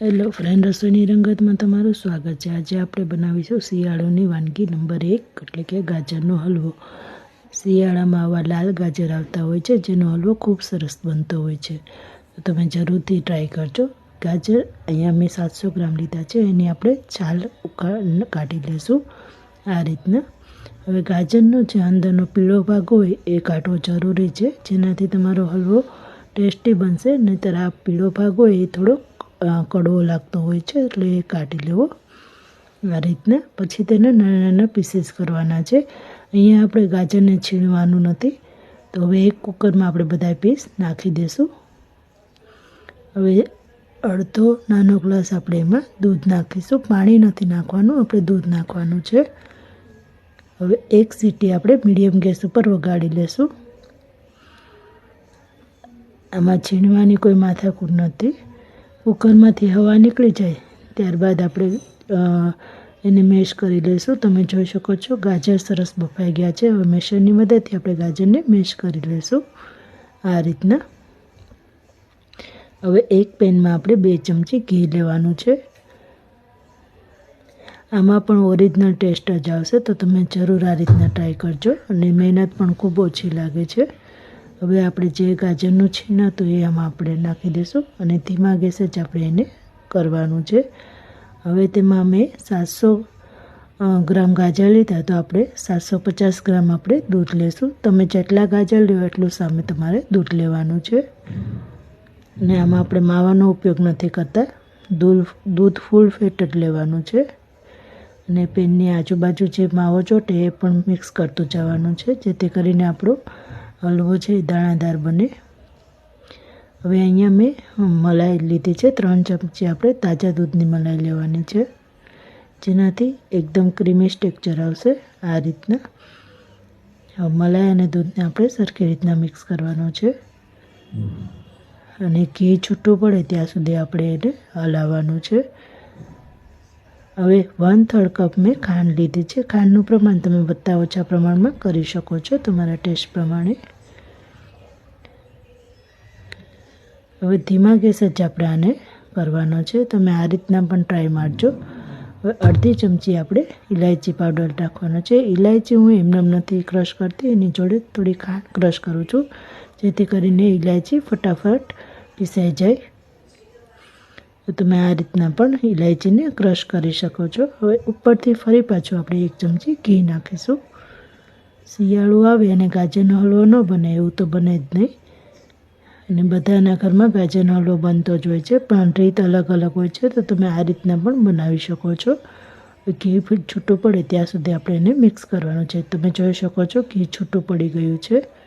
Hello friend રસોઈની રંગતમાં તમારું સ્વાગત છે. આજે આપણે બનાવીશું શિયાળોની વાનગી નંબર એક, એટલે કે ગાજરનો હલવો. શિયાળામાં આવા લાલ ગાજર આવતા હોય છે, જેનો હલવો ખૂબ સરસ બનતો હોય છે. તો તમે જરૂરથી ટ્રાય કરજો. ગાજર અહીંયા મેં સાતસો ગ્રામ લીધા છે, એની આપણે છાલ કાઢી લઈશું આ રીતના. હવે ગાજરનો જે અંદરનો પીળો ભાગ હોય, એ કાઢવો જરૂરી છે, જેનાથી તમારો હલવો ટેસ્ટી બનશે. નહીંતર આ પીળો ભાગ હોય, એ થોડો કડવો લાગતો હોય છે, એટલે એ કાઢી લેવો. આ રીતના. પછી તેને નાના નાના પીસીસ કરવાના છે. અહીંયા આપણે ગાજરને છીણવાનું નથી. તો હવે એક કુકરમાં આપણે બધા પીસ નાખી દઈશું હવે અડધો નાનો ગ્લાસ આપણે એમાં દૂધ નાખીશું. પાણી નથી નાખવાનું, આપણે દૂધ નાખવાનું છે. હવે એક સીટી આપણે મીડિયમ ગેસ ઉપર વગાડી લેશું. આમાં છીણવાની કોઈ માથાકૂટ નથી. કુકરમાંથી હવા નીકળી જાય, ત્યારબાદ આપણે એને મેશ કરી લઈશું. તમે જોઈ શકો છો, ગાજર સરસ બફાઈ ગયા છે. હવે મેશરની મદદથી આપણે ગાજરને મેશ કરી લઈશું. આ રીતના. હવે એક પેનમાં આપણે બે ચમચી ઘી લેવાનું છે. આમાં પણ ઓરિજિનલ ટેસ્ટ જ આવશે, તો તમે જરૂર આ રીતના ટ્રાય કરજો. અને મહેનત પણ ખૂબ ઓછી લાગે છે. હવે આપણે જે ગાજરનું છીણ હતું એ આમાં આપણે નાખી દઈશું અને ધીમા ગેસે જ આપણે એને કરવાનું છે. હવે તેમાં મેં સાતસો ગ્રામ ગાજર લીધા તો આપણે સાતસો પચાસ ગ્રામ આપણે દૂધ લેશું. તમે જેટલા ગાજર લો એટલું સામે તમારે દૂધ લેવાનું છે. અને આમાં આપણે માવાનો ઉપયોગ નથી કરતા. દૂધ દૂધ ફૂલ ફેટ જ લેવાનું છે. અને પેનની આજુબાજુ જે માવો ચોટે એ પણ મિક્સ કરતું જવાનું છે, જેથી કરીને આપણું હલવો છે દાણાદાર બને. હવે અહીંયા મેં મલાઈ લીધી છે. ત્રણ ચમચી આપણે તાજા દૂધની મલાઈ લેવાની છે. જેનાથી એકદમ ક્રીમી સ્ટેક્ચર આવશે આ રીતના. મલાઈ અને દૂધને આપણે સરખી રીતના મિક્સ કરવાનું છે. અને ઘી છૂટું પડે ત્યાં સુધી આપણે એને હલાવવાનું છે. હવે વન થર્ડ કપ મેં ખાંડ લીધી છે. ખાંડનું પ્રમાણ તમે વધતા ઓછા પ્રમાણમાં કરી શકો છો તમારા ટેસ્ટ પ્રમાણે. હવે ધીમા ગેસ જ આપણે આને કરવાનો છે. તમે આ રીતના પણ ટ્રાય મારજો. હવે અડધી ચમચી આપણે ઇલાયચી પાવડર નાખવાનો છે. ઇલાયચી હું એમને નથી ક્રશ કરતી. એની જોડે થોડી ખાંડ ક્રશ કરું છું. જેથી કરીને ઇલાયચી ફટાફટ પીસાઈ જાય. તો તમે આ રીતના પણ ઇલાયચીને ક્રશ કરી શકો છો. હવે ઉપરથી ફરી પાછું આપણે એક ચમચી ઘી નાખીશું. શિયાળું આવે અને ગાજરનો હલવો ન બને, એવું તો બને જ નહીં. અને બધાના ઘરમાં ગાજરનો હલવો બનતો જ હોય છે, પણ રીત અલગ અલગ હોય છે, તો તમે આ રીતના પણ બનાવી શકો છો. ઘી છૂટું પડે ત્યાં સુધી આપણે એને મિક્સ કરવાનું છે. તમે જોઈ શકો છો, ઘી છૂટું પડી ગયું છે.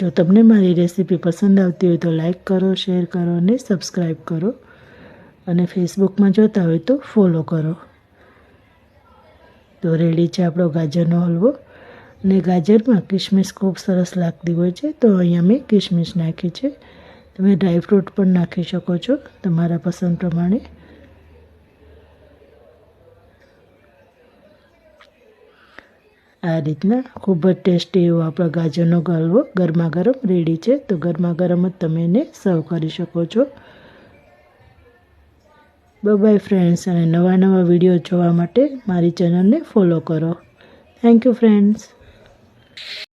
જો તમને મારી રેસીપી પસંદ આવતી હોય તો લાઈક કરો, શેર કરો અને સબસ્ક્રાઈબ કરો. અને ફેસબુકમાં જોતા હોય તો ફોલો કરો. તો રેડી છે આપણો ગાજરનો હલવો. અને ગાજરમાં કિશમિશ ખૂબ સરસ લાગતી હોય છે, તો અહીંયા મેં કિશમિશ નાખી છે. તમે ડ્રાયફ્રૂટ પણ નાખી શકો છો, તમારા પસંદ પ્રમાણે. આ રીતના ખૂબ જ ટેસ્ટી એવો આપણો ગાજરનો હલવો ગરમા ગરમ રેડી છે. તો ગરમા ગરમ જ તમે એને સર્વ કરી શકો છો. બાય ફ્રેન્ડ્સ અને નવા નવા વીડિયો જોવા માટે મારી ચેનલને ફોલો કરો. Thank you friends